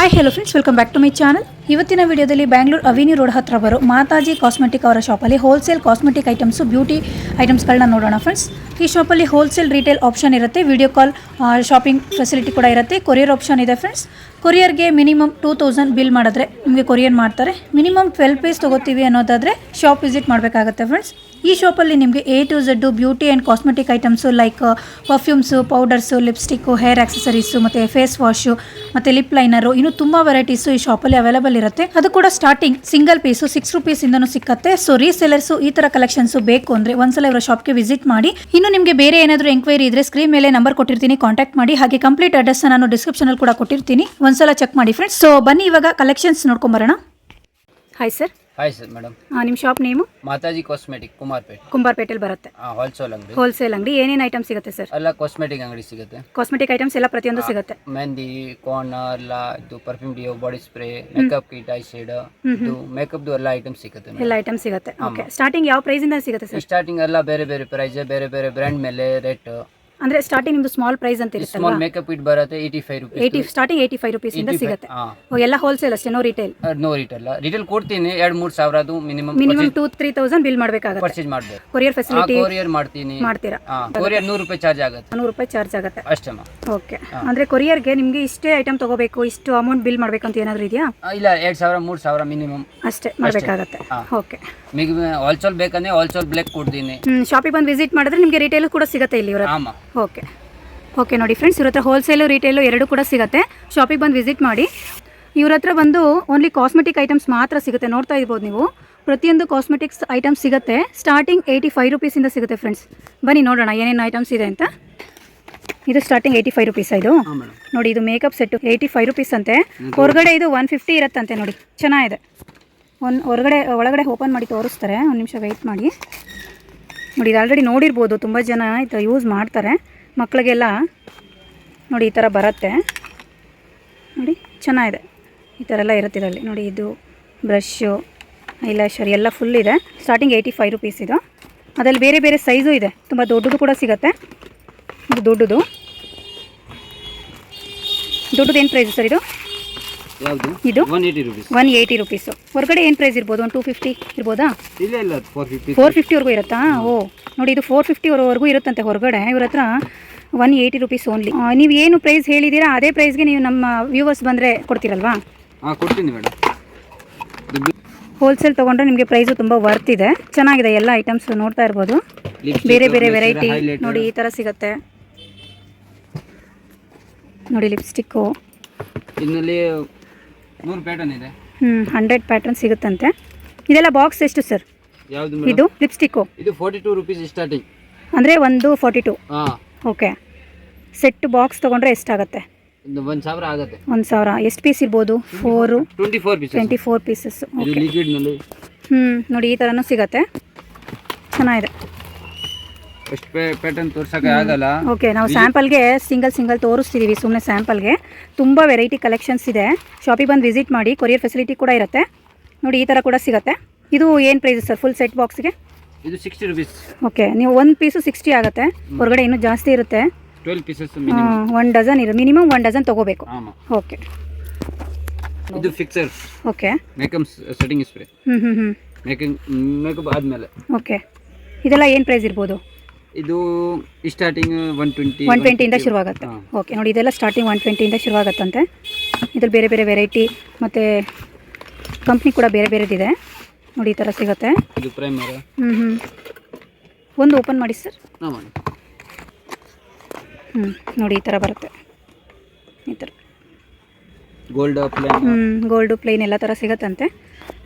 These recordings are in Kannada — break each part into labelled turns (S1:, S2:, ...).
S1: Hi hello friends welcome back to my channel ಇವತ್ತಿನ ವಿಡಿಯೋದಲ್ಲಿ ಬ್ಯಾಂಗ್ಳೂರ್ ಅವಿನಿ ರೋಡ್ ಹತ್ರ ಬರೋ ಮಾತಾಜಿ ಕಾಸ್ಮೆಟಿಕ್ ಅವರ ಶಾಪಲ್ಲಿ ಹೋಲ್ಸೇಲ್ ಕಾಸ್ಮೆಟಿಕ್ ಐಟಮ್ಸು ಬ್ಯೂಟಿ ಐಟಮ್ಸ್ಗಳನ್ನ ನೋಡೋಣ ಫ್ರೆಂಡ್ಸ್ ಈ ಶಾಪಲ್ಲಿ ಹೋಲ್ಸೇಲ್ ರಿಟೇಲ್ ಆಪ್ಷನ್ ಇರುತ್ತೆ ವಿಡಿಯೋ ಕಾಲ್ ಶಾಪಿಂಗ್ ಫೆಸಿಲಿಟಿ ಕೂಡ ಇರುತ್ತೆ. ಕೊರಿಯರ್ ಆಪ್ಷನ್ ಇದೆ ಫ್ರೆಂಡ್ಸ್ ಕೊರಿಯರ್ಗೆ ಮಿನಿಮಮ್ ಟೂ ತೌಸಂಡ್ ಬಿಲ್ ಮಾಡಿದ್ರೆ ನಿಮಗೆ ಕೊರಿಯರ್ ಮಾಡ್ತಾರೆ. ಮಿನಿಮಮ್ ಟ್ವೆಲ್ ಪೀಸ್ ತೊಗೋತೀವಿ ಅನ್ನೋದಾದರೆ ಶಾಪ್ ವಿಸಿಟ್ ಮಾಡಬೇಕಾಗತ್ತೆ ಫ್ರೆಂಡ್ಸ್ ಈ ಶಾಪಲ್ಲಿ ನಿಮಗೆ A to Z beauty and cosmetic items like perfumes powders lipstick hair accessories ಮತ್ತು ಫೇಸ್ ವಾಶು ಮತ್ತು ಲಿಪ್ ಲೈನರು ಇನ್ನು ತುಂಬ ವೆರೈಟೀಸು ಈ ಶಾಪಲ್ಲಿ ಅವೈಲೇಬಲ್ ಇರುತ್ತೆ. ಅದು ಕೂಡ ಸ್ಟಾರ್ಟಿಂಗ್ ಸಿಂಗಲ್ ಪೀಸು ಸಿಕ್ಸ್ ರುಪೀಸಿಂದನೂ ಸಿಕ್ಕತ್ತೆ. ಸೊ ರೀಸೆಲರ್ಸು ಈ ಥರ ಕಲೆಕ್ಷನ್ಸು ಬೇಕು ಅಂದರೆ ಒಂದ್ಸಲ ಇವರ ಶಾಪ್ಗೆ ವಿಸಿಟ್ ಮಾಡಿ. ಇನ್ನು ನಿಮಗೆ ಬೇರೆ ಏನಾದರೂ ಎಂಕ್ವೈರಿ ಇದ್ರೆ ಸ್ಕ್ರೀನ್ ಮೇಲೆ ನಂಬರ್ ಕೊಟ್ಟಿರ್ತೀನಿ ಕಾಂಟ್ಯಾಕ್ಟ್ ಮಾಡಿ. ಹಾಗೆ ಕಂಪ್ಲೀಟ್ ಅಡ್ರೆಸ್ ನಾನು ಡಿಸ್ಕ್ರಿಪ್ಷನಲ್ಲಿ ಕೂಡ ಕೊಟ್ಟಿರ್ತೀನಿ. ಒಂದ್ಸಲ ಚೆಕ್ ಮಾಡಿ ಫ್ರೆಂಡ್ಸ್ ಸೊ ಬನ್ನಿ ಇವಾಗ ಕಲೆಕ್ಷನ್ಸ್ ನೋಡ್ಕೊಂಬರೋಣ hi sir
S2: hi sir madam
S1: ನಿಮ್ಮ shop name
S2: Mataji cosmetic Kumarpet.
S1: ಕುಂಬಾರ್ಪೇಟೆಲ್ ಬರುತ್ತೆ.
S2: ಹೋಲ್ಸೇಲ್ ಅಂಗಡಿ.
S1: ಹೋಲ್ಸೇಲ್ ಅಂಗಡಿ. ಏನೇನು ಐಟಮ್ ಸಿಗುತ್ತೆ ಸರ್
S2: ಎಲ್ಲ ಕಾಸ್ಮೆಟಿಕ್ ಅಂಗಡಿ ಸಿಗುತ್ತೆ.
S1: ಕಾಸ್ಮೆಟಿಕ್ ಐಟಮ್ಸ್ ಎಲ್ಲ ಪ್ರತಿಯೊಂದು ಸಿಗುತ್ತೆ.
S2: ಮೆಹಂದಿ ಕಾರ್ನರ್ ಲಾ ಇದು perfume deo body spray makeup kit eye shade ಇದು ಮೇಕಪ್ದು ಎಲ್ಲ ಐಟಮ್ ಸಿಗುತ್ತೆ
S1: ಎಲ್ಲ ಐಟಮ್ ಸಿಗುತ್ತೆ. ಓಕೆ ಸ್ಟಾರ್ಟಿಂಗ್ ಯಾವ ಪ್ರೈಸ್ ಇಂದ ಸಿಗುತ್ತೆ ಸರ್
S2: ಸ್ಟಾರ್ಟಿಂಗ್ ಎಲ್ಲ ಬೇರೆ ಬೇರೆ ಪ್ರೈಸ್ ಬೇರೆ ಬೇರೆ ಬ್ರ್ಯಾಂಡ್ ಮೇಲೆ ರೇಟ್
S1: ಅಂದ್ರೆ ಸ್ಟಾರ್ಟಿಂಗ್ ನಿಮ್ದು ಸ್ಮಾಲ್ ಪ್ರೈಸ್ ಅಂತ ಇರುತ್ತೆ
S2: ಸ್ಮಾಲ್ ಮೇಕಪ್ ಇಟ್ ಬರುತ್ತೆ eighty five rupees
S1: eighty starting eighty five rupees ಇಂದ ಸಿಗುತ್ತೆ. ಎಲ್ಲ ಹೋಲ್ಸೇಲ್ ಅಷ್ಟೇ no retail
S2: no retail retail ಕೊಡ್ತೀನಿ ಎರಡು ಮೂರು ಸಾವಿರದು minimum
S1: minimum two three thousand bill ಮಾಡಬೇಕಾಗುತ್ತೆ.
S2: ಪರ್ಚೇಸ್ ಮಾಡ್ಬೇಕು.
S1: ಕೊರಿಯರ್ ಫೆಸಿಲಿಟಿ
S2: ಕೊರಿಯರ್ ಮಾಡ್ತೀನಿ.
S1: ಮಾಡ್ತೀರಾ?
S2: ಕೊರಿಯರ್ ನೂರು ರೂಪಾಯಿ ಚಾರ್ಜ್ ಆಗುತ್ತೆ.
S1: ನೂರು ರೂಪಾಯಿ ಚಾರ್ಜ್ ಆಗುತ್ತೆ.
S2: ಅಷ್ಟೇ
S1: ಓಕೆ ಅಂದ್ರೆ ಕೊರಿಯರ್ಗೆ ನಿಮಗೆ ಇಷ್ಟೇ ಐಟಮ್ ತಗೋಬೇಕು ಇಷ್ಟು ಅಮೌಂಟ್ ಬಿಲ್ ಮಾಡಬೇಕು ಅಂತ ಏನಾದರೂ ಇದೆಯಾ?
S2: ಇಲ್ಲ ಎರಡು ಸಾವಿರ ಮೂರು ಸಾವಿರ ಮಿನಿಮಮ್
S1: ಅಷ್ಟೇ ಮಾಡಬೇಕಾಗತ್ತೆ. ಓಕೆ
S2: ನಿಮಗೆ ಹೋಲ್ಸೇಲ್ ಬೇಕಂದ್ರೆ ಹೋಲ್ಸೇಲ್ ಬ್ಲ್ಯಾಕ್ ಕೊಡ್ತೀನಿ.
S1: ಶಾಪಿಂಗ್ ಬಂದು ವಿಸಿಟ್ ಮಾಡಿದ್ರೆ ನಿಮಗೆ ರಿಟೇಲ್ ಕೂಡ ಸಿಗುತ್ತೆ ಇಲ್ಲಿ ಇವರ
S2: ಆಮ.
S1: ಓಕೆ. ಓಕೆ ನೋಡಿ ಫ್ರೆಂಡ್ಸ್ ಇವ್ರ ಹತ್ರ ಹೋಲ್ಸೇಲು ರಿಟೇಲು ಎರಡು ಕೂಡ ಸಿಗುತ್ತೆ. ಶಾಪಿಗೆ ಬಂದು ವಿಸಿಟ್ ಮಾಡಿ. ಇವ್ರ ಹತ್ರ ಬಂದು ಓನ್ಲಿ ಕಾಸ್ಮೆಟಿಕ್ ಐಟಮ್ಸ್ ಮಾತ್ರ ಸಿಗುತ್ತೆ. ನೋಡ್ತಾ ಇರ್ಬೋದು ನೀವು. ಪ್ರತಿಯೊಂದು ಕಾಸ್ಮೆಟಿಕ್ಸ್ ಐಟಮ್ಸ್ ಸಿಗುತ್ತೆ. ಸ್ಟಾರ್ಟಿಂಗ್ ಏಯ್ಟಿ ಫೈವ್ ರುಪೀಸಿಂದ ಸಿಗುತ್ತೆ ಫ್ರೆಂಡ್ಸ್ ಬನ್ನಿ ನೋಡೋಣ ಏನೇನು ಐಟಮ್ಸ್ ಇದೆ ಅಂತ. ಇದು ಸ್ಟಾರ್ಟಿಂಗ್ ಏಯ್ಟಿ ಫೈವ್ ರುಪೀಸ್ ಇದು? ನೋಡಿ ಇದು makeup set eighty five rupees ಅಂತೆ ಹೊರಗಡೆ ಇದು ಒನ್ ಫಿಫ್ಟಿ ಇರುತ್ತಂತೆ ನೋಡಿ. ಚೆನ್ನಾಗಿದೆ. ಒನ್ ಹೊರಗಡೆ ಒಳಗಡೆ ಓಪನ್ ಮಾಡಿ ತೋರಿಸ್ತಾರೆ. ಒಂದು ನಿಮಿಷ ವೆಯ್ಟ್ ಮಾಡಿ. ನೋಡಿ, ಇದು ಆಲ್ರೆಡಿ ನೋಡಿರ್ಬೋದು, ತುಂಬ ಜನ ಇದು ಯೂಸ್ ಮಾಡ್ತಾರೆ. ಮಕ್ಕಳಿಗೆಲ್ಲ ನೋಡಿ, ಈ ಥರ ಬರುತ್ತೆ. ನೋಡಿ, ಚೆನ್ನಾಗಿದೆ. ಈ ಥರ ಎಲ್ಲ ಇರುತ್ತೆ ಇದರಲ್ಲಿ. ನೋಡಿ, ಇದು ಬ್ರಷ್ಷು ಐಲ್ಯಾಶರ್ ಎಲ್ಲ ಫುಲ್ ಇದೆ. ಸ್ಟಾರ್ಟಿಂಗ್ ಏಯ್ಟಿ ಫೈವ್ ರುಪೀಸ್ ಇದು. ಅದರಲ್ಲಿ ಬೇರೆ ಬೇರೆ ಸೈಜು ಇದೆ. ತುಂಬ ದೊಡ್ಡದು ಕೂಡ ಸಿಗುತ್ತೆ. ಇದು ದೊಡ್ಡದು. ದೊಡ್ಡದು ಏನು ಪ್ರೈಸ್ ಸರ್ ಇದು? ಇದು
S2: ಒನ್ ಏಯ್ಟಿ ರುಪೀಸ್
S1: ಹೊರಗಡೆ ಏನು ಪ್ರೈಸ್ ಇರ್ಬೋದು? ಒಂದು ಟೂ ಫಿಫ್ಟಿ ಇರ್ಬೋದಾ?
S2: ಫೋರ್ ಫಿಫ್ಟಿ
S1: ಫೋರ್ ಫಿಫ್ಟಿವರೆಗೂ ಇರುತ್ತಾ? ಓ ನೋಡಿ ಇದು ಫೋರ್ ಫಿಫ್ಟಿವರೆಗೂ ಇರುತ್ತಂತೆ ಹೊರಗಡೆ. ಇವ್ರ ಹತ್ರ ಒನ್ ಏಯ್ಟಿ ರುಪೀಸ್ ಓನ್ಲಿ ನೀವು ಏನು ಪ್ರೈಸ್ ಹೇಳಿದ್ದೀರಾ ಅದೇ ಪ್ರೈಸ್ಗೆ ನೀವು ನಮ್ಮ ವ್ಯೂವರ್ಸ್ ಬಂದರೆ ಕೊಡ್ತೀರಲ್ವಾ?
S2: ಕೊಡ್ತೀನಿ ಮೇಡಮ್
S1: ಹೋಲ್ಸೇಲ್ ತೊಗೊಂಡ್ರೆ ನಿಮಗೆ ಪ್ರೈಸು ತುಂಬ ವರ್ತ್ ಇದೆ. ಚೆನ್ನಾಗಿದೆ ಎಲ್ಲ ಐಟಮ್ಸ್ ನೋಡ್ತಾ ಇರ್ಬೋದು. ಬೇರೆ ಬೇರೆ ವೆರೈಟಿ ನೋಡಿ ಈ ಥರ ಸಿಗುತ್ತೆ. ನೋಡಿ ಲಿಪ್ಸ್ಟಿಕ್ಕು
S2: ಇದರಲ್ಲಿ ನೂರು ಪ್ಯಾಟರ್ನ್ ಇದೆ.
S1: ಹ್ಞೂ ಹಂಡ್ರೆಡ್ ಪ್ಯಾಟರ್ನ್ ಸಿಗುತ್ತಂತೆ. ಇದೆಲ್ಲ ಬಾಕ್ಸ್ ಎಷ್ಟು ಸರ್
S2: ಯಾವುದು
S1: ಇದು ಲಿಪ್ಸ್ಟಿಕ್ಕು
S2: ಇದು ಫೋರ್ಟಿ ಟೂ ರುಪೀಸ್ ಸ್ಟಾರ್ಟಿಂಗ್
S1: ಅಂದರೆ ಒಂದು ಫೋರ್ಟಿ ಟು
S2: ಹಾಂ.
S1: ಓಕೆ ಸೆಟ್ ಬಾಕ್ಸ್ ತೊಗೊಂಡ್ರೆ ಎಷ್ಟಾಗುತ್ತೆ?
S2: ಒಂದು ಸಾವಿರ ಆಗುತ್ತೆ.
S1: ಒಂದು ಸಾವಿರ. ಎಷ್ಟು ಪೀಸ್ ಇರ್ಬೋದು? Four
S2: twenty four piece
S1: twenty four pieces okay ಹ್ಞೂ ನೋಡಿ ಈ ಥರನೂ ಸಿಗುತ್ತೆ. ಚೆನ್ನಾಗಿದೆ.
S2: ಎಷ್ಟು ಪ್ಯಾಟರ್ನ್ ತೋರ್ಸೋಕೆ ಆಗಲ್ಲ.
S1: ಓಕೆ ನಾವು ಸ್ಯಾಂಪಲ್ಗೆ ಸಿಂಗಲ್ ಸಿಂಗಲ್ ತೋರಿಸ್ತಿದ್ದೀವಿ ಸುಮ್ಮನೆ ಸ್ಯಾಂಪಲ್ಗೆ. ತುಂಬ ವೆರೈಟಿ ಕಲೆಕ್ಷನ್ಸ್ ಇದೆ. ಶಾಪಿಗೆ ಬಂದು ವಿಸಿಟ್ ಮಾಡಿ ಕೊರಿಯರ್ ಫೆಸಿಲಿಟಿ ಕೂಡ ಇರುತ್ತೆ. ನೋಡಿ ಈ ಥರ ಕೂಡ ಸಿಗುತ್ತೆ. ಇದು ಏನು ಪ್ರೈಸ್ ಸರ್ ಫುಲ್ ಸೆಟ್ ಬಾಕ್ಸ್ಗೆ
S2: ಇದು ಸಿಕ್ಸ್ಟಿ ರುಪೀಸ್
S1: ಓಕೆ ನೀವು ಒಂದು ಪೀಸು ಸಿಕ್ಸ್ಟಿ ಆಗುತ್ತೆ. ಹೊರಗಡೆ ಇನ್ನೂ ಜಾಸ್ತಿ ಇರುತ್ತೆ.
S2: ಟ್ವೆಲ್ ಪೀಸಸ್
S1: ಒನ್ ಡಜನ್ ಇರೋ ಮಿನಿಮಮ್ ಒನ್ ಡಜನ್ ತೊಗೋಬೇಕು. ಓಕೆ.
S2: ಇದು fixer
S1: okay.
S2: Makeup setting spray
S1: ಹ್ಞೂ ಹ್ಞೂ ಹ್ಞೂ
S2: ಮೇಕಿಂಗ್ ಮೇಕಪ್ ಆದಮೇಲೆ.
S1: ಓಕೆ. ಇದೆಲ್ಲ ಏನು ಪ್ರೈಸ್ ಇರ್ಬೋದು?
S2: ಇದು ಸ್ಟಾರ್ಟಿಂಗ್ ಒನ್ ಟ್ವೆಂಟಿ
S1: ಒನ್ ಟ್ವೆಂಟಿಯಿಂದ ಶುರುವಾಗುತ್ತೆ. ಓಕೆ ನೋಡಿ ಇದೆಲ್ಲ ಸ್ಟಾರ್ಟಿಂಗ್ ಒನ್ ಟ್ವೆಂಟಿಯಿಂದ ಶುರುವಾಗುತ್ತಂತೆ. ಇದ್ರಲ್ಲಿ ಬೇರೆ ಬೇರೆ ವೆರೈಟಿ ಮತ್ತು ಕಂಪ್ನಿ ಕೂಡ ಬೇರೆ ಬೇರೆದಿದೆ. ನೋಡಿ ಈ ಥರ ಸಿಗುತ್ತೆ.
S2: ಇದು ಪ್ರೈಮರ್
S1: ಹ್ಞೂ ಹ್ಞೂ ಒಂದು ಓಪನ್ ಮಾಡಿ ಸರ್. ಹ್ಞೂ ನೋಡಿ ಈ ಥರ ಬರುತ್ತೆ. ಈ ಥರ
S2: ಗೋಲ್ಡ್ ಪ್ಲೇನ್
S1: ಹ್ಞೂ ಗೋಲ್ಡು ಪ್ಲೇನ್ ಎಲ್ಲ ಥರ ಸಿಗುತ್ತಂತೆ.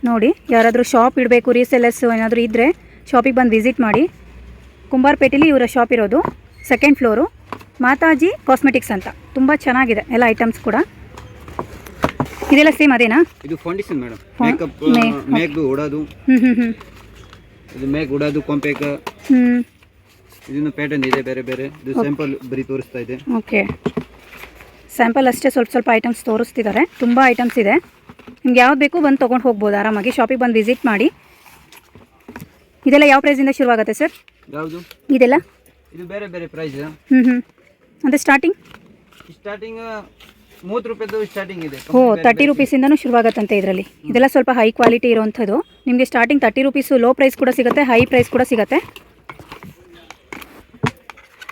S1: ನೋಡಿ ಯಾರಾದರೂ ಶಾಪ್ ಇಡಬೇಕು ರೀಸೆಲ್ಲರ್ಸು ಏನಾದರೂ ಇದ್ದರೆ ಶಾಪಿಗೆ ಬಂದು ವಿಸಿಟ್ ಮಾಡಿ. ಕುಂಬಾರಪೇಟೆಲಿ ಇವರ ಶಾಪ್ ಇರೋದು. ಸೆಕೆಂಡ್ ಫ್ಲೋರು ಮಾತಾಜಿ ಕಾಸ್ಮೆಟಿಕ್ಸ್ ಅಂತ. ತುಂಬ ಚೆನ್ನಾಗಿದೆ. ಎಲ್ಲ ಐಟಮ್ಸ್ ಕೂಡ. ಇದೆಲ್ಲ ಸೇಮ್ ಅದೇನಾ?
S2: ಇದು ಫೌಂಡೇಶನ್ ಮೇಡಮ್ ಮೇಕಪ್ ಮೇಕ್ ಉಡೋದು ಇದು ಮೇಕ್ ಉಡೋದು ಕೊಂಪೇಕ ಇದನ್ನು ಪ್ಯಾಟರ್ನ್ ಇದೆ ಬೇರೆ ಬೇರೆ. ಇದು ಸ್ಯಾಂಪಲ್ ಬರಿ ತೋರಿಸ್ತಾ ಇದೆ.
S1: ಓಕೆ ಸ್ಯಾಂಪಲ್ ಅಷ್ಟೇ ಸ್ವಲ್ಪ ಸ್ವಲ್ಪ ಐಟಮ್ಸ್ ತೋರಿಸ್ತಿದ್ದಾರೆ. ತುಂಬ ಐಟಮ್ಸ್ ಇದೆ. ನಿಮ್ಗೆ ಯಾವ್ದು ಬೇಕು ಬಂದು ತೊಗೊಂಡು ಹೋಗ್ಬೋದು. ಆರಾಮಾಗಿ ಶಾಪಿಗೆ ಬಂದು ವಿಸಿಟ್ ಮಾಡಿ. ಇದೆಲ್ಲ ಯಾವ ಪ್ರೈಸಿಂದ ಶುರುವಾಗುತ್ತೆ ಸರ್
S2: ಯಾವುದು?
S1: ಇದೆಲ್ಲ?
S2: ಇದು ಬೇರೆ ಬೇರೆ ಪ್ರೈಸ್
S1: ಹ್ಞೂ ಹ್ಞೂ ಅಂದರೆ ಸ್ಟಾರ್ಟಿಂಗ್
S2: ಸ್ಟಾರ್ಟಿಂಗ್ ಮೂವತ್ತು ರೂಪಾಯಿದು ಸ್ಟಾರ್ಟಿಂಗ್ ಇದೆ.
S1: ಓ ತರ್ಟಿ ರುಪೀಸಿಂದನೂ ಶುರುವಾಗತ್ತಂತೆ ಇದರಲ್ಲಿ. ಇದೆಲ್ಲ ಸ್ವಲ್ಪ ಹೈ ಕ್ವಾಲಿಟಿ ಇರುವಂಥದ್ದು ನಿಮಗೆ starting thirty rupees low price ಕೂಡ ಸಿಗುತ್ತೆ ಹೈ ಪ್ರೈಸ್ ಕೂಡ ಸಿಗುತ್ತೆ.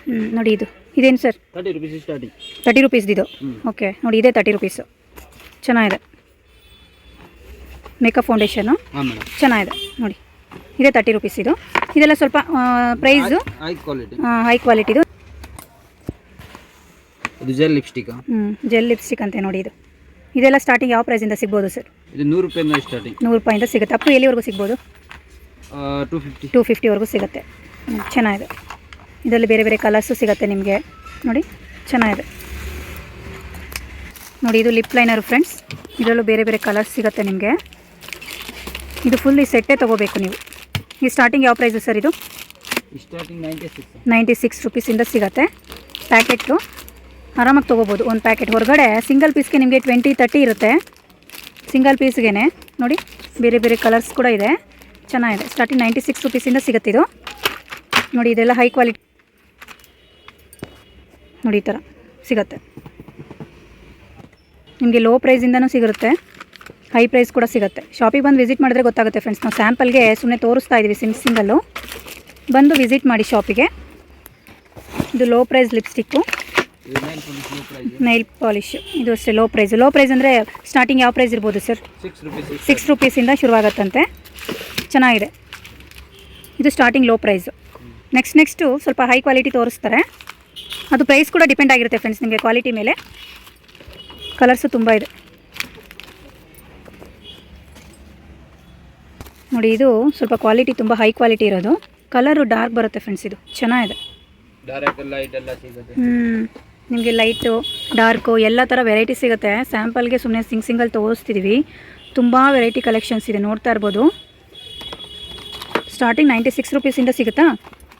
S1: ಹ್ಞೂ ನೋಡಿ ಇದು. ಇದೇನು sir
S2: thirty rupees starting
S1: thirty ರುಪೀಸ್ದು ಇದು? ಓಕೆ ನೋಡಿ ಇದೇ ತರ್ಟಿ ರುಪೀಸು. ಚೆನ್ನಾಗಿದೆ. ಮೇಕಪ್ ಫೌಂಡೇಶನು ಚೆನ್ನಾಗಿದೆ. ನೋಡಿ. ಇದೇ ತರ್ಟಿ ರುಪೀಸ್ ಇದು. ಇದೆಲ್ಲ ಸ್ವಲ್ಪ ಪ್ರೈಸು
S2: ಹೈ ಕ್ವಾಲಿಟಿ
S1: ಹೈ ಕ್ವಾಲಿಟಿದು
S2: ಇದು. ಜೆಲ್ ಲಿಪ್ಸ್ಟಿಕ್
S1: ಹ್ಞೂ ಜೆಲ್ ಲಿಪ್ಸ್ಟಿಕ್ ಅಂತೆ ನೋಡಿ ಇದು. ಇದೆಲ್ಲ ಸ್ಟಾರ್ಟಿಂಗ್ ಯಾವ ಪ್ರೈಸಿಂದ ಸಿಗ್ಬೋದು ಸರ್
S2: ಇದು ನೂರು ರೂಪಾಯಿಂದ ಸ್ಟಾರ್ಟಿಂಗ್
S1: ನೂರು ರೂಪಾಯಿಂದ ಸಿಗುತ್ತೆ. ಅಪ್ಪು ಎಲ್ಲಿವರೆಗೂ ಸಿಗ್ಬೋದು?
S2: ಟೂ ಫಿಫ್ಟಿ
S1: ಟೂ ಫಿಫ್ಟಿವರೆಗೂ ಸಿಗುತ್ತೆ. ಚೆನ್ನಾಗಿದೆ. ಇದರಲ್ಲಿ ಬೇರೆ ಬೇರೆ ಕಲರ್ಸು ಸಿಗುತ್ತೆ ನಿಮಗೆ. ನೋಡಿ ಚೆನ್ನಾಗಿದೆ. ನೋಡಿ ಇದು ಲಿಪ್ ಲೈನರ್ ಫ್ರೆಂಡ್ಸ್ ಇದರಲ್ಲೂ ಬೇರೆ ಬೇರೆ ಕಲರ್ಸ್ ಸಿಗುತ್ತೆ ನಿಮಗೆ. ಇದು ಫುಲ್ ಈ ಸೆಟ್ಟೇ ತೊಗೋಬೇಕು ನೀವು. ಈ ಸ್ಟಾರ್ಟಿಂಗ್ ಯಾವ ಪ್ರೈಸು ಸರ್ ಇದು?
S2: ನೈಂಟಿ ಸಿಕ್ಸ್
S1: ರುಪೀಸಿಂದ ಸಿಗುತ್ತೆ. ಪ್ಯಾಕೆಟು ಆರಾಮಾಗಿ ತೊಗೋಬೋದು. ಒಂದು ಪ್ಯಾಕೆಟ್ ಹೊರಗಡೆ ಸಿಂಗಲ್ ಪೀಸ್ಗೆ ನಿಮಗೆ ಟ್ವೆಂಟಿ ತರ್ಟಿ ಇರುತ್ತೆ. ಸಿಂಗಲ್ ಪೀಸ್ಗೆ ನೋಡಿ ಬೇರೆ ಬೇರೆ ಕಲರ್ಸ್ ಕೂಡ ಇದೆ. ಚೆನ್ನಾಗಿದೆ. ಸ್ಟಾರ್ಟಿಂಗ್ ನೈಂಟಿ ಸಿಕ್ಸ್ ರುಪೀಸಿಂದ ಸಿಗುತ್ತೆ ಇದು. ನೋಡಿ ಇದೆಲ್ಲ ಹೈ ಕ್ವಾಲಿಟಿ ನೋಡಿ ಈ ಥರ ಸಿಗುತ್ತೆ. ನಿಮಗೆ ಲೋ ಪ್ರೈಸಿಂದನೂ ಸಿಗುತ್ತೆ. ಹೈ ಪ್ರೈಸ್ ಕೂಡ ಸಿಗುತ್ತೆ. ಶಾಪಿಗೆ ಬಂದು ವಿಸಿಟ್ ಮಾಡಿದ್ರೆ ಗೊತ್ತಾಗುತ್ತೆ ಫ್ರೆಂಡ್ಸ್ ನಾವು ಸ್ಯಾಂಪಲ್ಗೆ ಸುಮ್ಮನೆ ತೋರಿಸ್ತಾ ಇದ್ದೀವಿ ಸಿಂಗ್ ಸಿಂಗಲ್ಲು ಬಂದು ವಿಸಿಟ್ ಮಾಡಿ ಶಾಪಿಗೆ ಇದು low price lipstick nail polish ಇದು ಅಷ್ಟೇ ಲೋ ಪ್ರೈಸ್ ಲೋ ಪ್ರೈಸ್ ಅಂದರೆ ಸ್ಟಾರ್ಟಿಂಗ್ ಯಾವ ಪ್ರೈಸ್ ಇರ್ಬೋದು ಸರ್
S2: ಸಿಕ್ಸ್
S1: ರುಪೀಸಿಂದ ಶುರುವಾಗತ್ತಂತೆ. ಚೆನ್ನಾಗಿದೆ. ಇದು starting low price next next ಸ್ವಲ್ಪ ಹೈ ಕ್ವಾಲಿಟಿ ತೋರಿಸ್ತಾರೆ. ಅದು ಪ್ರೈಸ್ ಕೂಡ ಡಿಪೆಂಡ್ ಆಗಿರುತ್ತೆ ಫ್ರೆಂಡ್ಸ್ ನಿಮಗೆ ಕ್ವಾಲಿಟಿ ಮೇಲೆ. ಕಲರ್ಸು ತುಂಬ ಇದೆ. ನೋಡಿ ಇದು ಸ್ವಲ್ಪ ಕ್ವಾಲಿಟಿ ತುಂಬ ಹೈ ಕ್ವಾಲಿಟಿ ಇರೋದು. ಕಲರು ಡಾರ್ಕ್ ಬರುತ್ತೆ ಫ್ರೆಂಡ್ಸ್ ಇದು. ಚೆನ್ನಾಗಿದೆ. ಹ್ಞೂ ನಿಮಗೆ ಲೈಟು ಡಾರ್ಕು ಎಲ್ಲ ಥರ ವೆರೈಟಿ ಸಿಗುತ್ತೆ. ಸ್ಯಾಂಪಲ್ಗೆ ಸುಮ್ಮನೆ ಸಿಂಗ್ ಸಿಂಗಲ್ ತೋರಿಸ್ತಿದ್ವಿ. ತುಂಬ ವೆರೈಟಿ ಕಲೆಕ್ಷನ್ಸ್ ಇದೆ. ನೋಡ್ತಾ ಇರ್ಬೋದು. ಸ್ಟಾರ್ಟಿಂಗ್ ನೈಂಟಿ ಸಿಕ್ಸ್ ರುಪೀಸಿಂದ ಸಿಗುತ್ತಾ?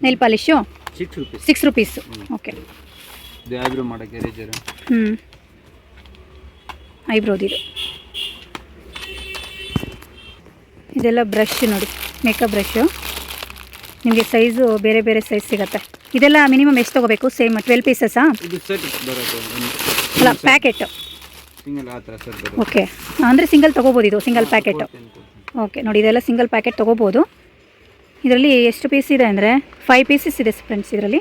S1: Nail polish
S2: six rupees
S1: okay ಹ್ಞೂ ಐಬ್ರೋದು ಇದು. ಇದೆಲ್ಲ ಬ್ರಷ್ ನೋಡಿ ಮೇಕಪ್ ಬ್ರಷು ನಿಮಗೆ ಸೈಜು ಬೇರೆ ಬೇರೆ ಸೈಜ್ ಸಿಗುತ್ತೆ. ಇದೆಲ್ಲ ಮಿನಿಮಮ್ ಎಷ್ಟು ತೊಗೋಬೇಕು? ಸೇಮ್ ಟ್ವೆಲ್ ಪೀಸಸ್ಸಾ ಅಲ್ಲ ಪ್ಯಾಕೆಟು ಓಕೆ ಅಂದರೆ ಸಿಂಗಲ್ ತೊಗೋಬೋದು ಇದು ಸಿಂಗಲ್ ಪ್ಯಾಕೆಟು ಓಕೆ ನೋಡಿ ಇದೆಲ್ಲ ಸಿಂಗಲ್ ಪ್ಯಾಕೆಟ್ ತೊಗೋಬೋದು. ಇದರಲ್ಲಿ ಎಷ್ಟು ಪೀಸ್ ಇದೆ ಅಂದರೆ ಫೈವ್ ಪೀಸಸ್ ಇದೆ ಫ್ರೆಂಡ್ಸ್ ಇದರಲ್ಲಿ.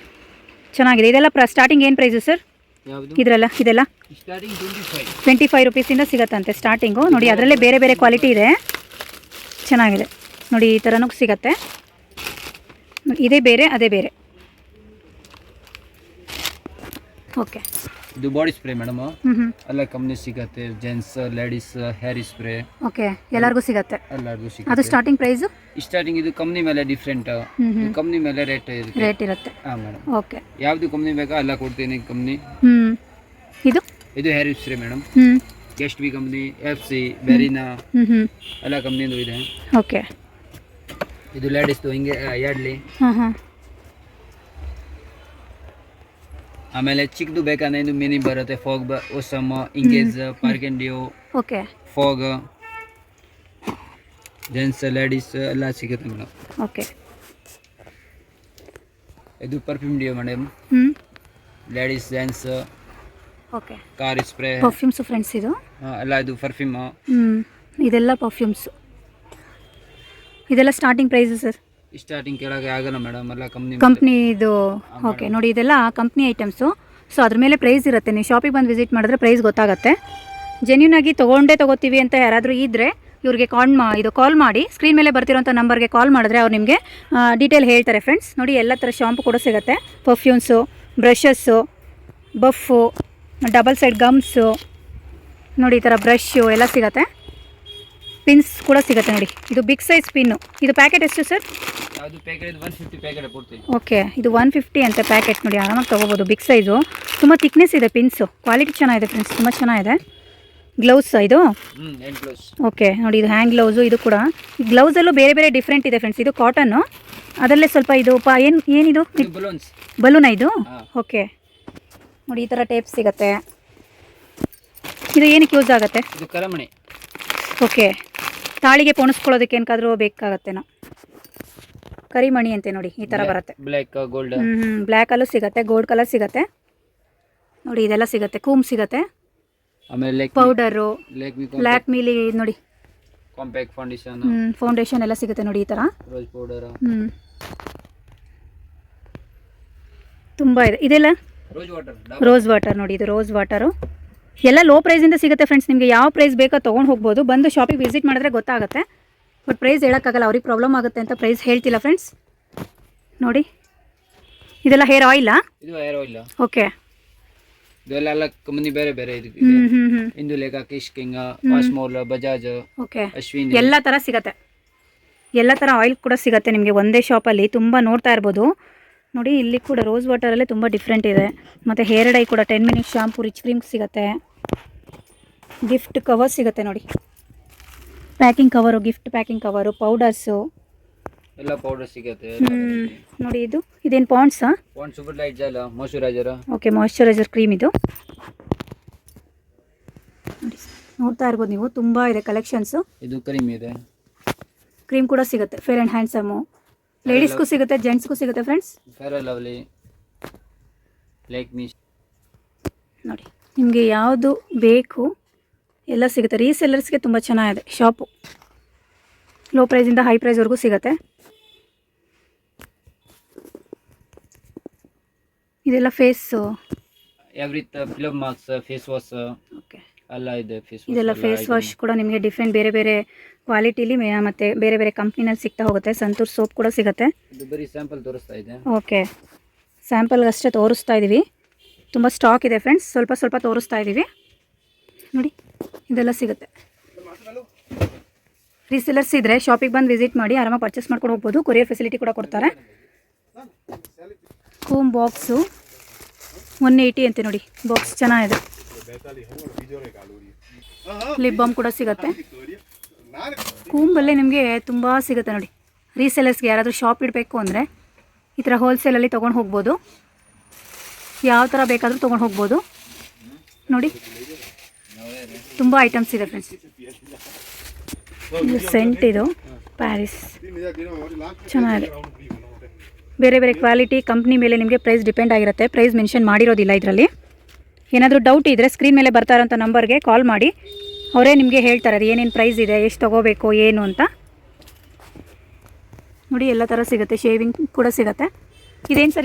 S1: ಚೆನ್ನಾಗಿದೆ. ಇದೆಲ್ಲ ಪ್ರ ಸ್ಟಾರ್ಟಿಂಗ್ ಏನು ಪ್ರೈಸು ಸರ್ ಇದರಲ್ಲ ಇದೆಲ್ಲ?
S2: ಟ್ವೆಂಟಿ ಫೈವ್
S1: ರುಪೀಸಿಂದ ಸಿಗತ್ತಂತೆ ಸ್ಟಾರ್ಟಿಂಗು ನೋಡಿ ಅದರಲ್ಲೇ ಬೇರೆ ಬೇರೆ ಕ್ವಾಲಿಟಿ ಇದೆ. ಚೆನ್ನಾಗಿದೆ. ನೋಡಿ ಈ ಥರನೂ ಸಿಗತ್ತೆ. ಇದೇ ಬೇರೆ ಅದೇ ಬೇರೆ. ಓಕೆ.
S2: ಇದು ಬಾಡಿ ಸ್ಪ್ರೇ ಮೇಡಮ್
S1: ಅಲ್ಲ
S2: ಎಲ್ಲ ಕಂಪ್ನಿ ಸಿಗತ್ತೆ gents ladies hair spray
S1: okay ಎಲ್ಲರಿಗೂ ಸಿಗತ್ತೆ.
S2: ಎಲ್ಲರಿಗೂ ಸಿಗುತ್ತೆ.
S1: ಅದು ಸ್ಟಾರ್ಟಿಂಗ್ ಪ್ರೈಸ್
S2: ಸ್ಟಾರ್ಟಿಂಗ್ ಇದು ಕಂಪ್ನಿ ಮೇಲೆ ಡಿಫ್ರೆಂಟ್ ಕಂಪ್ನಿ ಮೇಲೆ ರೇಟ್ ಇರುತ್ತೆ.
S1: ರೇಟ್ ಇರುತ್ತೆ.
S2: ಹಾಂ ಮೇಡಮ್
S1: ಓಕೆ.
S2: ಯಾವ್ದು ಕಂಪ್ನಿ ಬೇಕಾ ಎಲ್ಲ ಕೊಡ್ತೀನಿ ಕಂಪ್ನಿ
S1: ಹ್ಞೂ ಇದು?
S2: ಇದು hair spray madam guest B company F C ಬೆರಿನಾ
S1: ಹ್ಮ್ ಹ್ಮ್.
S2: ಎಲ್ಲ ಕಂಪ್ನಿದು ಇದೆ.
S1: ಓಕೆ.
S2: ಇದು ಲೇಡೀಸ್ದು ಹಿಂಗೆ ಯಾಡ್ಲಿ
S1: ಹಾಂ ಹಾಂ.
S2: ಆಮೇಲೆ ಚಿಕ್ಕದು ಬೇಕಂದ್ರೆ ಇದು ಮಿನಿ ಬರುತ್ತೆ ಫಾಗ್ ಬ ಒಸಮ್ ಇಂಗೇಜ್ ಪಾರ್ಕೆಂಡಿಯೋ
S1: ಓಕೆ.
S2: ಫಾಗ್ ಜೆಂಟ್ಸ್ ಲೇಡೀಸ್ ಎಲ್ಲ ಸಿಗುತ್ತೆ ಮೇಡಮ್.
S1: ಓಕೆ.
S2: ಇದು perfume deo madam. Ladies gents
S1: okay.
S2: Car spray.
S1: Perfumes friends ಇದು?
S2: ಎಲ್ಲ ಇದು ಪರ್ಫ್ಯೂಮ್
S1: ಇದೆಲ್ಲ ಪರ್ಫ್ಯೂಮ್ಸ್ ಇದೆಲ್ಲ ಸ್ಟಾರ್ಟಿಂಗ್ ಪ್ರೈಸ್ ಸರ್
S2: ಸ್ಟಾರ್ಟಿಂಗ್ ಕೆಳಗೆ ಆಗಲ್ಲ ಮೇಡಮ್ ಎಲ್ಲ ಕಂಪ್ನಿ
S1: ಇದು ಓಕೆ ನೋಡಿ ಇದೆಲ್ಲ ಕಂಪ್ನಿ ಐಟಮ್ಸು ಸೊ ಅದ್ರ ಮೇಲೆ ಪ್ರೈಸ್ ಇರುತ್ತೆ. ನೀವು ಶಾಪಿಗೆ ಬಂದು ವಿಸಿಟ್ ಮಾಡಿದ್ರೆ ಪ್ರೈಸ್ ಗೊತ್ತಾಗುತ್ತೆ. ಜೆನ್ಯೂನ್ ಆಗಿ ತೊಗೊಂಡೇ ತೊಗೋತೀವಿ ಅಂತ ಯಾರಾದರೂ ಇದ್ದರೆ ಇವ್ರಿಗೆ ಕಾಲ್ ಮಾ ಇದು ಕಾಲ್ ಮಾಡಿ ಸ್ಕ್ರೀನ್ ಮೇಲೆ ಬರ್ತಿರೋಂಥ ನಂಬರ್ಗೆ ಕಾಲ್ ಮಾಡಿದ್ರೆ ಅವ್ರು ನಿಮಗೆ ಡೀಟೇಲ್ ಹೇಳ್ತಾರೆ ಫ್ರೆಂಡ್ಸ್ ನೋಡಿ ಎಲ್ಲ ಥರ ಶಾಂಪು ಕೂಡ ಸಿಗುತ್ತೆ. Perfumes brushes buff double side gums ನೋಡಿ ಈ ಥರ ಬ್ರಷ್ಷು ಎಲ್ಲ ಸಿಗುತ್ತೆ. ಪಿನ್ಸ್ ಕೂಡ ಸಿಗುತ್ತೆ ನೋಡಿ. ಇದು ಬಿಗ್ ಸೈಜ್ ಪಿನ್ನು ಇದು ಪ್ಯಾಕೆಟ್ ಎಷ್ಟು ಸರ್? ಓಕೆ ಇದು ಒನ್ ಫಿಫ್ಟಿ ಅಂತ ಪ್ಯಾಕೆಟ್ ನೋಡಿ ಆರಾಮಾಗಿ ತೊಗೋಬೋದು ಬಿಗ್ ಸೈಜು ತುಂಬ ತಿಕ್ನೆಸ್ ಇದೆ ಪಿನ್ಸು ಕ್ವಾಲಿಟಿ ಚೆನ್ನಾಗಿದೆ ಫ್ರೆಂಡ್ಸ್ ತುಂಬ ಚೆನ್ನಾಗಿದೆ. ಗ್ಲೌಸ್ ಇದು? ಓಕೆ ನೋಡಿ ಇದು ಹ್ಯಾಂಡ್ ಗ್ಲೌಸು ಇದು ಕೂಡ. ಗ್ಲೌಸಲ್ಲೂ ಬೇರೆ ಬೇರೆ ಡಿಫ್ರೆಂಟ್ ಇದೆ ಫ್ರೆಂಡ್ಸ್ ಇದು ಕಾಟನ್ನು ಅದರಲ್ಲೇ ಸ್ವಲ್ಪ ಇದು ಪ ಏನು ಏನಿದು? ಬಲೂನ ಇದು? ಓಕೆ. ನೋಡಿ ಈ ಥರ ಟೇಪ್ ಸಿಗುತ್ತೆ. ಇದು ಏನಕ್ಕೆ ಯೂಸ್ ಆಗುತ್ತೆ?
S2: ಇದು ಕರಮಣಿ.
S1: ಓಕೆ ತಾಳಿಗೆ ಪೋಣಿಸ್ಕೊಳ್ಳೋದಕ್ಕೆ ಏನಕ್ಕಾದ್ರೂ ಬೇಕಾಗತ್ತೇನೋ ಕರಿಮಣಿ ಅಂತೆ ನೋಡಿ ಈ ಥರ ಬರುತ್ತೆ.
S2: ಬ್ಲ್ಯಾಕ್ ಗೋಲ್ಡ್
S1: ಹ್ಞೂ ಬ್ಲಾಕ್ ಬ್ಲ್ಯಾಕಲ್ಲೂ ಸಿಗುತ್ತೆ ಗೋಲ್ಡ್ ಕಲರ್ ಸಿಗುತ್ತೆ. ನೋಡಿ ಇದೆಲ್ಲ ಸಿಗುತ್ತೆ ಕೂಮ್ ಸಿಗುತ್ತೆ.
S2: ಆಮೇಲೆ
S1: ಪೌಡರು ಬ್ಲ್ಯಾಕ್ ಮೀಲಿ ನೋಡಿ.
S2: ಕಾಂಪ್ಯಾಕ್ಟ್ ಫೌಂಡೇಶನ್
S1: ಫೌಂಡೇಶನ್ ಎಲ್ಲ ಸಿಗುತ್ತೆ ನೋಡಿ ಈ ಥರ
S2: ರೋಸ್ ಪೌಡರ್
S1: ಹ್ಞೂ ತುಂಬ ಇದೆ. ಇದೆಲ್ಲ?
S2: ರೋಸ್ ವಾಟರ್
S1: ನೋಡಿ ಇದು ರೋಸ್ ವಾಟರು ಎಲ್ಲ ಲೋ ಪ್ರೈಸಿಂದ ಸಿಗುತ್ತೆ ಫ್ರೆಂಡ್ಸ್ ನಿಮಗೆ ಯಾವ ಪ್ರೈಸ್ ಬೇಕೋ ತೊಗೊಂಡು ಹೋಗ್ಬೋದು. ಬಂದು ಶಾಪಿಗೆ ವಿಸಿಟ್ ಮಾಡಿದ್ರೆ ಗೊತ್ತಾಗುತ್ತೆ. ಬಟ್ ಪ್ರೈಸ್ ಹೇಳೋಕ್ಕಾಗಲ್ಲ ಅವ್ರಿಗೆ ಪ್ರಾಬ್ಲಮ್ ಆಗುತ್ತೆ ಅಂತ ಪ್ರೈಸ್ ಹೇಳ್ತಿಲ್ಲ ಫ್ರೆಂಡ್ಸ್ ನೋಡಿ ಇದೆಲ್ಲ ಹೇರ್ ಆಯಿಲಾ
S2: ಇದು ಹೇರ್ ಆಯಿಲ್
S1: ಓಕೆ
S2: ಇದೆಲ್ಲ ಕಂಪನಿ ಬೇರೆ ಬೇರೆ ಇದು ಇಂದು. ಲೇಖ ಬಜಾಜ್
S1: ಓಕೆ
S2: ಅಶ್ವಿನಿ.
S1: ಎಲ್ಲ ತರ ಸಿಗುತ್ತೆ. ಎಲ್ಲ ಥರ ಆಯಿಲ್ ಕೂಡ ಸಿಗುತ್ತೆ ನಿಮಗೆ ಒಂದೇ ಶಾಪಲ್ಲಿ ತುಂಬಾ ನೋಡ್ತಾ ಇರ್ಬೋದು. ನೋಡಿ ಇಲ್ಲಿ ಕೂಡ ರೋಸ್ ವಾಟರಲ್ಲೇ ತುಂಬ ಡಿಫ್ರೆಂಟ್ ಇದೆ. ಮತ್ತು ಹೇರ್ ಡೈ ಕೂಡ ten minute shampoo rich cream ಸಿಗುತ್ತೆ. ಗಿಫ್ಟ್ ಕವರ್ ಸಿಗುತ್ತೆ ನೋಡಿ. Packing cover gift packing cover powders
S2: ಎಲ್ಲ ಪೌಡರ್ ಸಿಗುತ್ತೆ
S1: ನೋಡಿ ಇದು. ಇದೇನು ಪಾಂಡ್ಸಾ
S2: super light gel moisturiser
S1: okay moisturiser cream ಇದು. ನೋಡಿ ನೋಡ್ತಾ ಇರ್ಬೋದು ನೀವು. ತುಂಬ ಇದೆ ಕಲೆಕ್ಷನ್ಸು
S2: ಇದು ಕ್ರೀಮ್ ಇದೆ.
S1: ಕ್ರೀಮ್ ಕೂಡ ಸಿಗುತ್ತೆ. ಫೇರ್ ಆ್ಯಂಡ್ ಹ್ಯಾಂಡ್ಸಮು ಲೇಡೀಸ್ಗೂ ಸಿಗುತ್ತೆ ಜೆಂಟ್ಸ್ಗೂ ಸಿಗುತ್ತೆ ಫ್ರೆಂಡ್ಸ್
S2: ಫೇರ್ ಲವ್ಲಿ ಲೈಕ್ ಮೀಶ್
S1: ನೋಡಿ ನಿಮಗೆ ಯಾವುದು ಬೇಕು ಎಲ್ಲ ಸಿಗುತ್ತೆ. ರೀಸೆಲ್ಲರ್ಸ್ಗೆ ತುಂಬ ಚೆನ್ನಾಗಿದೆ ಶಾಪು ಲೋ ಪ್ರೈಸಿಂದ ಹೈ ಪ್ರೈಸ್ವರೆಗೂ ಸಿಗುತ್ತೆ. ಇದೆಲ್ಲ face
S2: every film mask face wash
S1: okay
S2: ಇದೆ ಫೇಸ್
S1: ಇದೆಲ್ಲ ಫೇಸ್ ವಾಶ್ ಕೂಡ ನಿಮಗೆ ಡಿಫ್ರೆಂಟ್ ಬೇರೆ ಬೇರೆ ಕ್ವಾಲಿಟಿಲಿ ಮತ್ತೆ ಬೇರೆ ಬೇರೆ ಕಂಪ್ನಿನಲ್ಲಿ ಸಿಗ್ತಾ ಹೋಗುತ್ತೆ. ಸಂತೂರ್ ಸೋಪ್ ಕೂಡ ಸಿಗುತ್ತೆ.
S2: ಇದು ಬರೀ ಸ್ಯಾಂಪಲ್ ತೋರಿಸ್ತಾ ಇದೆ.
S1: ಓಕೆ ಸ್ಯಾಂಪಲ್ಗಷ್ಟೇ ತೋರಿಸ್ತಾ ಇದ್ದೀವಿ ತುಂಬ ಸ್ಟಾಕ್ ಇದೆ ಫ್ರೆಂಡ್ಸ್ ಸ್ವಲ್ಪ ಸ್ವಲ್ಪ ತೋರಿಸ್ತಾ ಇದ್ದೀವಿ ನೋಡಿ ಇದೆಲ್ಲ ಸಿಗುತ್ತೆ. ರೀಸೆಲರ್ಸ್ ಇದ್ದರೆ ಶಾಪಿಗೆ ಬಂದು ವಿಸಿಟ್ ಮಾಡಿ ಆರಾಮಾಗಿ ಪರ್ಚೇಸ್ ಮಾಡ್ಕೊಂಡು ಹೋಗ್ಬೋದು. ಕೊರಿಯರ್ ಫೆಸಿಲಿಟಿ ಕೂಡ ಕೊಡ್ತಾರೆ. ಕೂಮ್ ಬಾಕ್ಸು ಒನ್ ಏಯ್ಟಿ ಅಂತೆ ನೋಡಿ. ಬಾಕ್ಸ್ ಚೆನ್ನಾಗಿದೆ. ಲಿಪ್ ಬಾಮ್ ಕೂಡ ಸಿಗುತ್ತೆ. ಕೂಂಬಲ್ಲೇ ನಿಮಗೆ ತುಂಬ ಸಿಗುತ್ತೆ ನೋಡಿ. ರೀಸೆಲರ್ಸ್ಗೆ ಯಾರಾದರೂ ಶಾಪ್ ಇಡಬೇಕು ಅಂದರೆ ಈ ಥರ ಹೋಲ್ಸೇಲಲ್ಲಿ ತೊಗೊಂಡು ಹೋಗ್ಬೋದು. ಯಾವ ಥರ ಬೇಕಾದರೂ ತೊಗೊಂಡು ಹೋಗ್ಬೋದು. ನೋಡಿ. ತುಂಬ ಐಟಮ್ಸ್ ಇದೆ ಫ್ರೆಂಡ್ಸ್ ಇದು ಸೆಂಟ್ ಇದು. ಪ್ಯಾರಿಸ್ ಚೆನ್ನಾಗಿದೆ. ಬೇರೆ ಬೇರೆ ಕ್ವಾಲಿಟಿ ಕಂಪ್ನಿ ಮೇಲೆ ನಿಮಗೆ ಪ್ರೈಸ್ ಡಿಪೆಂಡ್ ಆಗಿರುತ್ತೆ. ಪ್ರೈಸ್ ಮೆನ್ಷನ್ ಮಾಡಿರೋದಿಲ್ಲ ಇದರಲ್ಲಿ. ಏನಾದರೂ ಡೌಟ್ ಇದ್ದರೆ ಸ್ಕ್ರೀನ್ ಮೇಲೆ ಬರ್ತಾ ಇರೋಂಥ ನಂಬರ್ಗೆ ಕಾಲ್ ಮಾಡಿ. ಅವರೇ ನಿಮಗೆ ಹೇಳ್ತಾರೆ, ಅದು ಏನೇನು ಪ್ರೈಸ್ ಇದೆ, ಎಷ್ಟು ತೊಗೋಬೇಕು, ಏನು ಅಂತ. ನೋಡಿ, ಎಲ್ಲ ಥರ ಸಿಗುತ್ತೆ ಶೇವಿಂಗ್ ಕೂಡ ಸಿಗುತ್ತೆ. ಇದೇನು ಸರ್